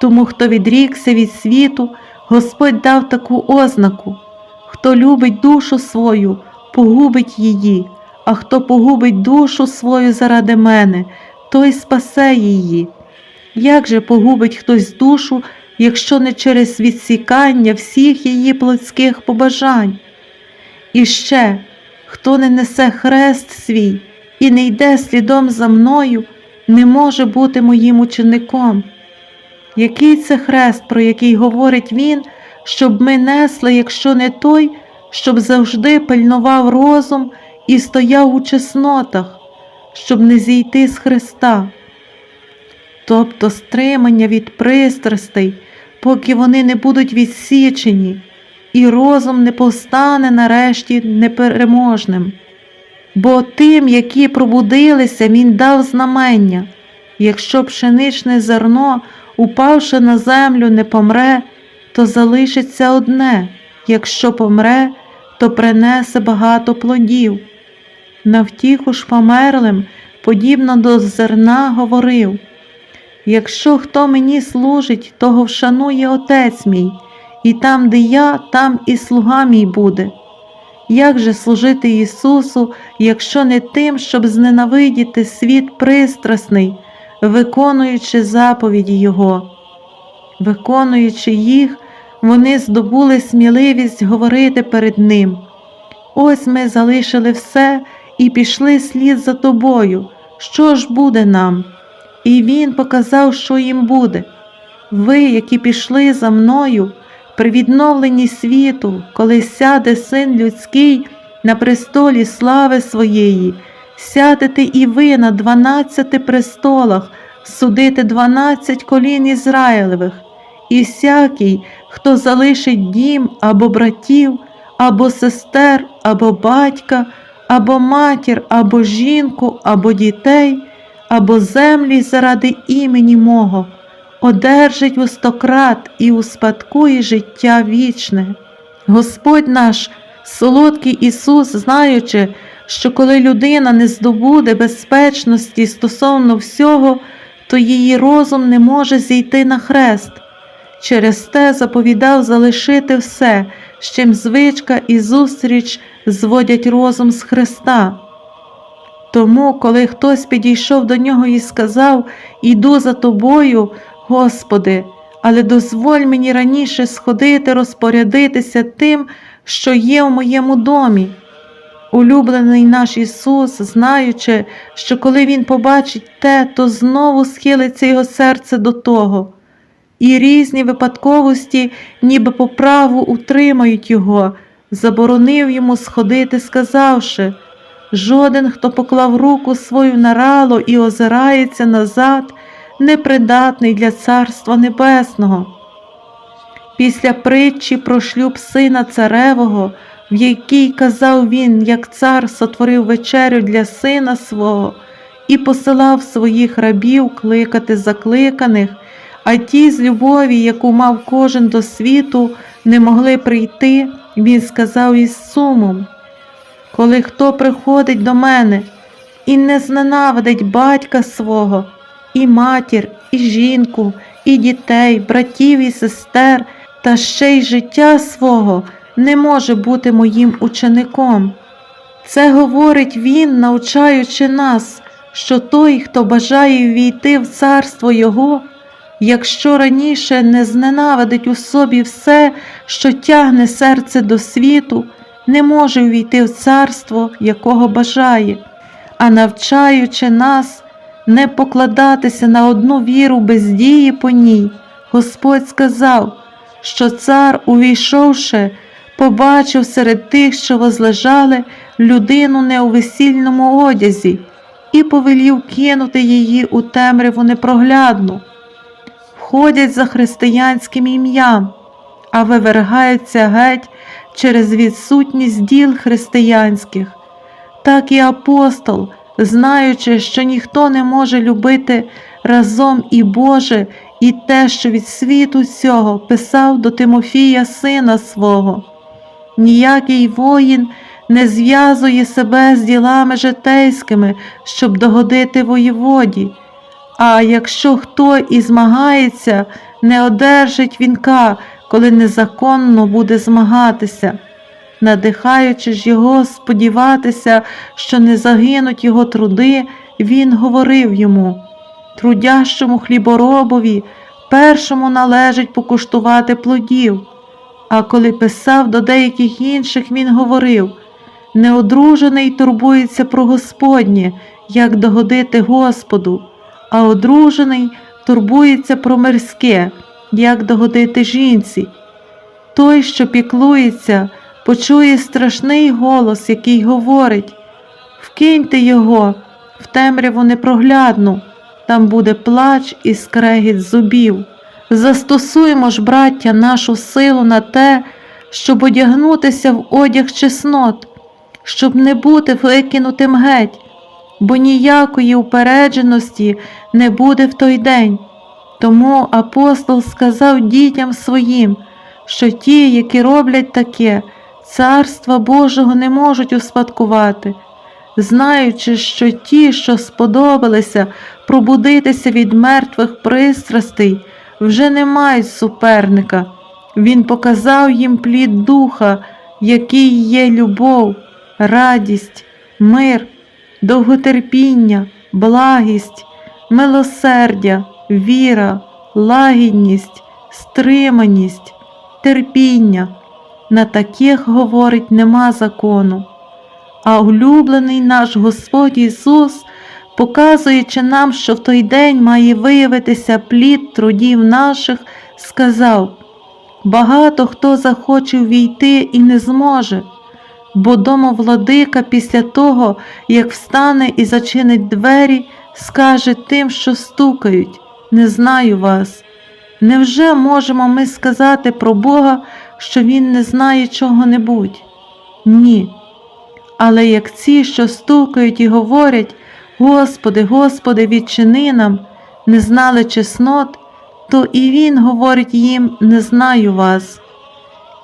Тому, хто відрікся від світу, Господь дав таку ознаку хто любить душу свою, погубить її, а хто погубить душу свою заради мене, той спасе її. Як же погубить хтось душу, якщо не через відсікання всіх її плотських побажань? І ще, хто не несе хрест свій і не йде слідом за мною, не може бути моїм учеником. Який це хрест, про який говорить він, щоб ми несли, якщо не той, щоб завжди пильнував розум і стояв у чеснотах, щоб не зійти з Христа, тобто стримання від пристрастей, поки вони не будуть відсічені, і розум не повстане нарешті непереможним. Бо тим, які пробудилися, він дав знамення, якщо пшеничне зерно, упавши на землю, не помре, то залишиться одне, якщо помре, то принесе багато плодів. На втіху ж померлим, подібно до зерна, говорив Якщо хто мені служить, того вшанує Отець мій, і там, де я, там і слуга мій буде. Як же служити Ісусу, якщо не тим, щоб зненавидіти світ пристрасний, виконуючи заповіді Його? Виконуючи їх, вони здобули сміливість говорити перед Ним. Ось ми залишили все і пішли слід за тобою. Що ж буде нам? І Він показав, що їм буде. Ви, які пішли за мною, при відновленні світу, коли сяде син людський на престолі слави своєї, сядете і ви на дванадцяти престолах, судити дванадцять колін Ізраїлевих, і всякий, хто залишить дім або братів, або сестер, або батька, або матір, або жінку, або дітей, або землі заради імені мого одержить у стократ і успадкує життя вічне. Господь наш, солодкий Ісус, знаючи, що коли людина не здобуде безпечності стосовно всього, то її розум не може зійти на хрест. Через те заповідав залишити все, з чим звичка і зустріч зводять розум з Христа. Тому, коли хтось підійшов до нього і сказав Іду за тобою, Господи, але дозволь мені раніше сходити, розпорядитися тим, що є в моєму домі. Улюблений наш Ісус, знаючи, що коли Він побачить те, то знову схилиться його серце до того, і різні випадковості, ніби по праву утримають Його, заборонив йому сходити, сказавши Жоден, хто поклав руку свою на рало і озирається назад, непридатний для Царства Небесного. Після притчі про шлюб сина царевого, в якій казав він, як цар сотворив вечерю для сина свого і посилав своїх рабів кликати закликаних, а ті з любові, яку мав кожен до світу, не могли прийти, він сказав із сумом. Коли хто приходить до мене і не зненавидить батька свого, і матір, і жінку, і дітей, братів і сестер, та ще й життя свого не може бути моїм учеником. Це говорить Він, навчаючи нас, що той, хто бажає війти в царство Його, якщо раніше не зненавидить у собі все, що тягне серце до світу, не може увійти в царство, якого бажає, а навчаючи нас не покладатися на одну віру без дії по ній, Господь сказав, що цар, увійшовши, побачив серед тих, що возлежали, людину не у весільному одязі, і повелів кинути її у темряву непроглядну. Ходять за християнським ім'ям, а вивергаються геть через відсутність діл християнських. Так і апостол, знаючи, що ніхто не може любити разом і Боже, і те, що від світу цього писав до Тимофія сина свого. Ніякий воїн не зв'язує себе з ділами житейськими, щоб догодити воєводі, А якщо хто і змагається, не одержить вінка, коли незаконно буде змагатися, надихаючи ж його сподіватися, що не загинуть його труди, він говорив йому трудящому хліборобові першому належить покуштувати плодів. А коли писав до деяких інших, він говорив неодружений турбується про Господнє, як догодити Господу, а одружений турбується про мирське, як догодити жінці. Той, що піклується, почує страшний голос, який говорить Вкиньте його в темряву непроглядну, там буде плач і скрегіт зубів. Застосуємо ж, браття, нашу силу на те, щоб одягнутися в одяг чеснот, щоб не бути викинутим геть, бо ніякої упередженості не буде в той день. Тому апостол сказав дітям своїм, що ті, які роблять таке, царства Божого не можуть успадкувати, знаючи, що ті, що сподобалися пробудитися від мертвих пристрастей, вже не мають суперника. Він показав їм плід духа, який є любов, радість, мир, довготерпіння, благість, милосердя, віра, лагідність, стриманість, терпіння. На таких, говорить, нема закону. А улюблений наш Господь Ісус, показуючи нам, що в той день має виявитися плід трудів наших, сказав багато хто захоче війти і не зможе, бо домовладика після того, як встане і зачинить двері, скаже тим, що стукають, не знаю вас. Невже можемо ми сказати про Бога, що Він не знає чого-небудь? Ні. Але як ці, що стукають і говорять, Господи, Господи, відчини нам, не знали чеснот, то і Він говорить їм, не знаю вас.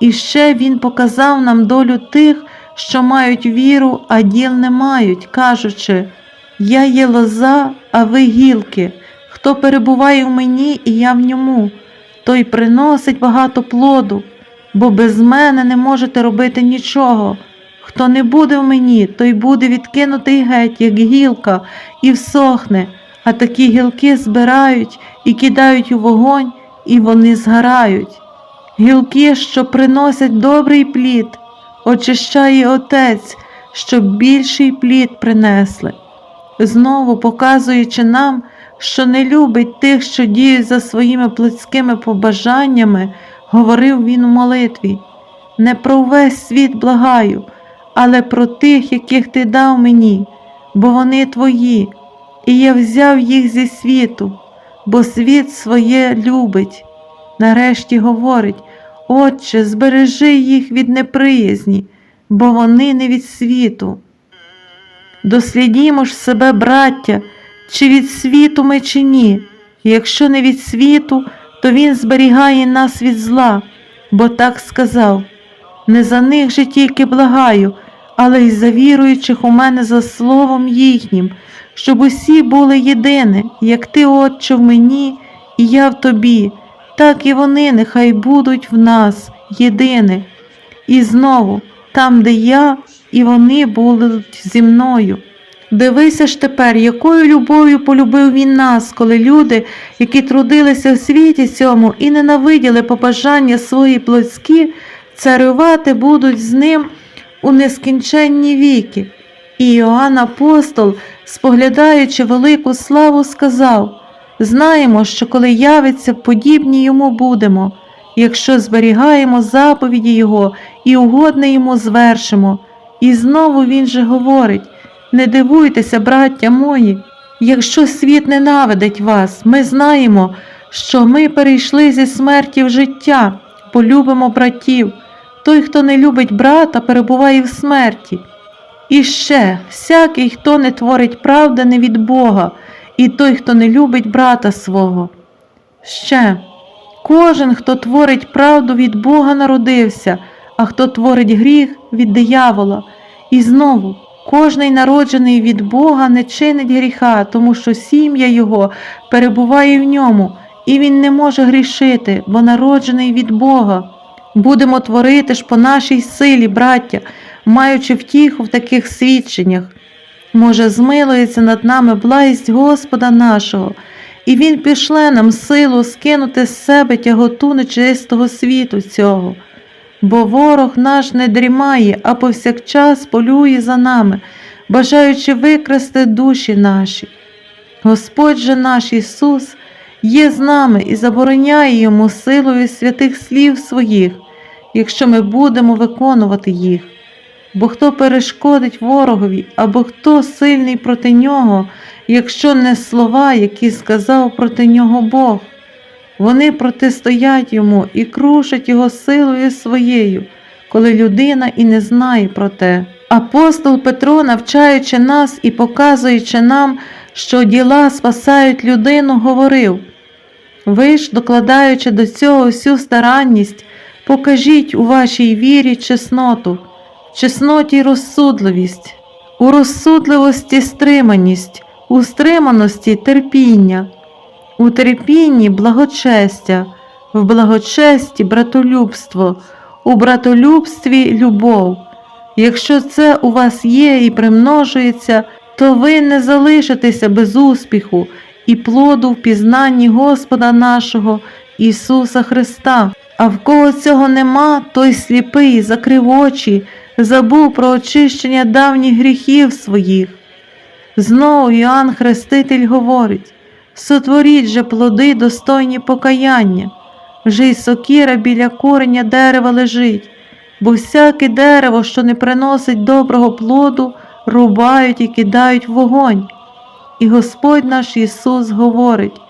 І ще Він показав нам долю тих, що мають віру, а діл не мають, кажучи, Я є лоза, а ви гілки, хто перебуває в мені, і я в ньому, той приносить багато плоду, бо без мене не можете робити нічого. Хто не буде в мені, той буде відкинутий геть, як гілка, і всохне, а такі гілки збирають і кидають у вогонь, і вони згорають. Гілки, що приносять добрий плід, очищає Отець, щоб більший плід принесли, знову показуючи нам, що не любить тих, що діють за своїми плотськими побажаннями, говорив він у молитві. Не про увесь світ благаю, але про тих, яких ти дав мені, бо вони твої, і я взяв їх зі світу, бо світ своє любить. Нарешті говорить, Отче, збережи їх від неприязні, бо вони не від світу. Дослідімо ж себе, браття, чи від світу ми, чи ні. Якщо не від світу, то Він зберігає нас від зла, бо так сказав. Не за них же тільки благаю, але й за віруючих у мене за словом їхнім, щоб усі були єдині, як ти, Отче, в мені, і я в тобі, так і вони нехай будуть в нас єдині. І знову, там, де я, і вони будуть зі мною. Дивися ж тепер, якою любов'ю полюбив він нас, коли люди, які трудилися в світі цьому і ненавиділи побажання свої плотські, царювати будуть з ним у нескінченні віки. І Іоанн Апостол, споглядаючи велику славу, сказав знаємо, що коли явиться, подібні йому будемо, якщо зберігаємо заповіді Його і угодне йому звершимо. І знову він же говорить не дивуйтеся, браття мої, якщо світ ненавидить вас, ми знаємо, що ми перейшли зі смерті в життя, полюбимо братів. Той, хто не любить брата, перебуває в смерті. І ще всякий, хто не творить правди, не від Бога, і той, хто не любить брата свого. Ще кожен, хто творить правду від Бога, народився, а хто творить гріх від диявола. І знову Кожний народжений від Бога не чинить гріха, тому що сім'я Його перебуває в ньому, і він не може грішити, бо народжений від Бога. Будемо творити ж по нашій силі, браття, маючи втіху в таких свідченнях. Може, змилується над нами благість Господа нашого, і Він пішле нам силу скинути з себе тяготу нечистого світу цього. Бо ворог наш не дрімає, а повсякчас полює за нами, бажаючи викрасти душі наші. Господь же наш Ісус є з нами і забороняє йому силою святих слів своїх, якщо ми будемо виконувати їх. Бо хто перешкодить ворогові, або хто сильний проти нього, якщо не слова, які сказав проти нього Бог. Вони протистоять йому і крушать його силою своєю, коли людина і не знає про те. Апостол Петро, навчаючи нас і показуючи нам, що діла спасають людину, говорив: ви ж, докладаючи до цього всю старанність, покажіть у вашій вірі чесноту, в чесноті розсудливість, у розсудливості стриманість, у стриманості терпіння, у терпінні благочестя, в благочесті братолюбство, у братолюбстві любов. Якщо це у вас є і примножується, то ви не залишитеся без успіху і плоду в пізнанні Господа нашого Ісуса Христа. А в кого цього нема, той сліпий, закрив очі, забув про очищення давніх гріхів своїх. Знову Іоанн Хреститель говорить сотворіть же плоди, достойні покаяння, вже й сокіра біля кореня дерева лежить, бо всяке дерево, що не приносить доброго плоду, рубають і кидають в вогонь. І Господь наш Ісус говорить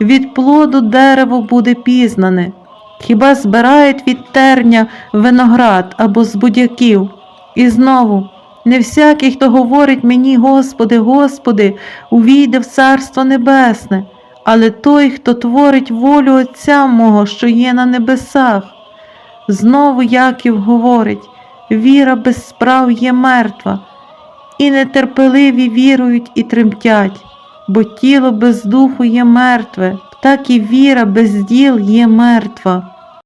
від плоду дерево буде пізнане, хіба збирають від терня виноград або з будяків. І знову не всякий, хто говорить мені, Господи, Господи, увійде в Царство Небесне, але той, хто творить волю Отця мого, що є на небесах. Знову Яків говорить віра без справ є мертва, і нетерпеливі вірують і тремтять, бо тіло без духу є мертве, так і віра без діл є мертва.